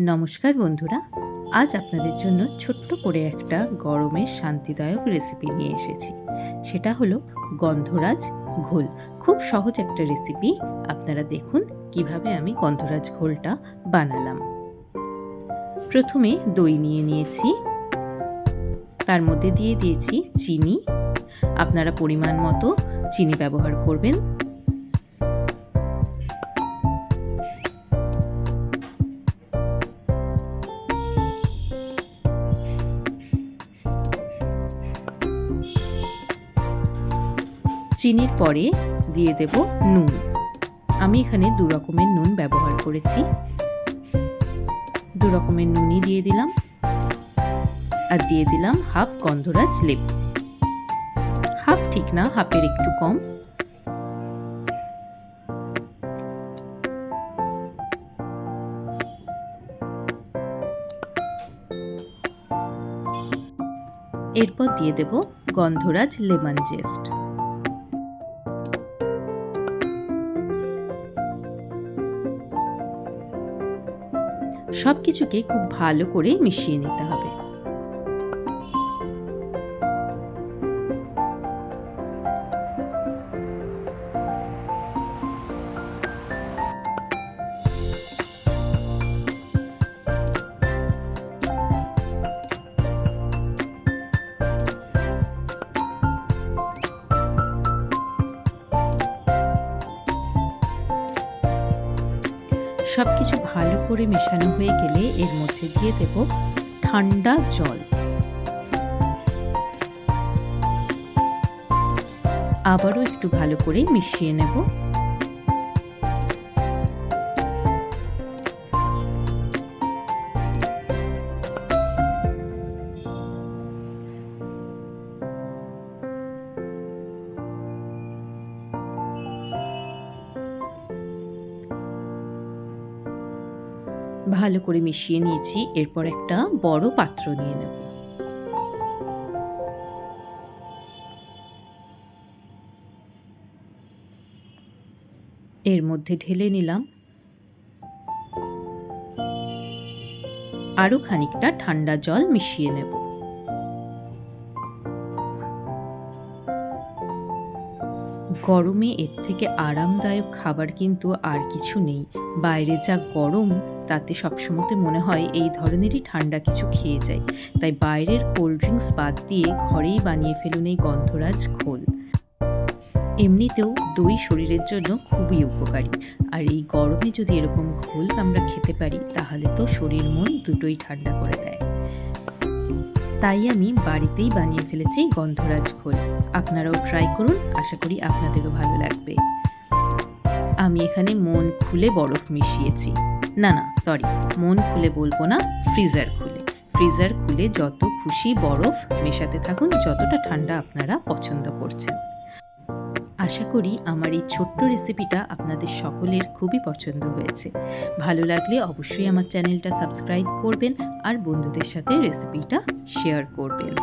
নমস্কার বন্ধুরা, আজ আপনাদের জন্য ছোট্ট করে একটা গরমের শান্তিদায়ক রেসিপি নিয়ে এসেছি। সেটা হলো গন্ধরাজ ঘোল। খুব সহজ একটা রেসিপি আপনারা দেখুন কীভাবে আমি গন্ধরাজ ঘোলটা বানালাম। প্রথমে দই নিয়ে নিয়েছি। তার মধ্যে দিয়ে দিয়েছি চিনি। আপনারা পরিমাণ মতো চিনি ব্যবহার করবেন। চিনির পরে দিয়ে দেব নুন। আমি এখানে দু রকমের নুন ব্যবহার করেছি। দু রকমের নুনই দিয়ে দিলাম। আর দিয়ে দিলাম হাফ গন্ধরাজ লেবু। হাফ ঠিক না, হাফের একটু কম। এরপর দিয়ে দেব গন্ধরাজ লেমন জেস্ট। সব কিছুকে খুব ভালো করে মিশিয়ে নিতে হবে। সব কিছু ভালো করে মেশানো হয়ে গেলে এর মধ্যে দিয়ে দেব ঠান্ডা জল। আবারও একটু ভালো করে মিশিয়ে নেব। ভালো করে মিশিয়ে নিয়েছি, এরপর একটা বড় পাত্র নিয়ে নেব। এর মধ্যে ঢেলে নিলাম। আরও খানিকটা ঠান্ডা জল মিশিয়ে নেব। গরমে এর থেকে আরামদায়ক খাবার কিন্তু আর কিছু নেই। বাইরে যা গরম তাতে সবসময়তে মনে হয় এই ধরনেরই ঠান্ডা কিছু খেয়ে যাই তাই বাইরের কোল্ড ড্রিঙ্কস বাদ দিয়ে ঘরেই বানিয়ে ফেলুন এই গন্ধরাজ খোল। এমনিতেও দই শরীরের জন্য খুবই উপকারী। আর এই গরমে যদি এরকম ঘোল আমরা খেতে পারি, তাহলে তো শরীর মন দুটোই ঠান্ডা করে দেয়। তাই আমি বাড়িতেই বানিয়ে ফেলেছি গন্ধরাজ ঘোল আপনারাও ট্রাই করুন, আশা করি আপনাদেরও ভালো লাগবে। আমি এখানে মন খুলে বরফ মিশিয়েছি। না না সরি মন খুলে বলব না ফ্রিজার খুলে। ফ্রিজার খুলে যত খুশি বরফ মেশাতে থাকুন, যতটা ঠান্ডা আপনারা পছন্দ করছেন। আশা করি আমার এই ছোট্ট রেসিপিটা আপনাদের সকলের খুবই পছন্দ হয়েছে। ভালো লাগলে অবশ্যই আমার চ্যানেলটা সাবস্ক্রাইব করবেন আর বন্ধুদের সাথে রেসিপিটা শেয়ার করবেন।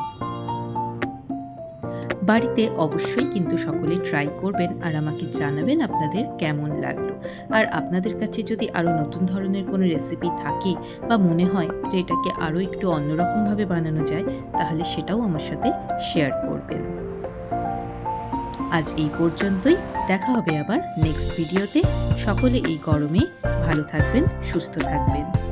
বাড়িতে অবশ্যই কিন্তু সকলে ট্রাই করবেন আর আমাকে জানাবেন আপনাদের কেমন লাগল। আর আপনাদের কাছে যদি আরও নতুন ধরনের কোনো রেসিপি থাকে বা মনে হয় যে এটাকে আরও একটু অন্যরকমভাবে বানানো যায়, তাহলে সেটাও আমার সাথে শেয়ার করবেন। আজ এই পর্যন্তই। দেখা হবে আবার নেক্সট ভিডিওতে সকলে এই গরমে ভালো থাকবেন, সুস্থ থাকবেন।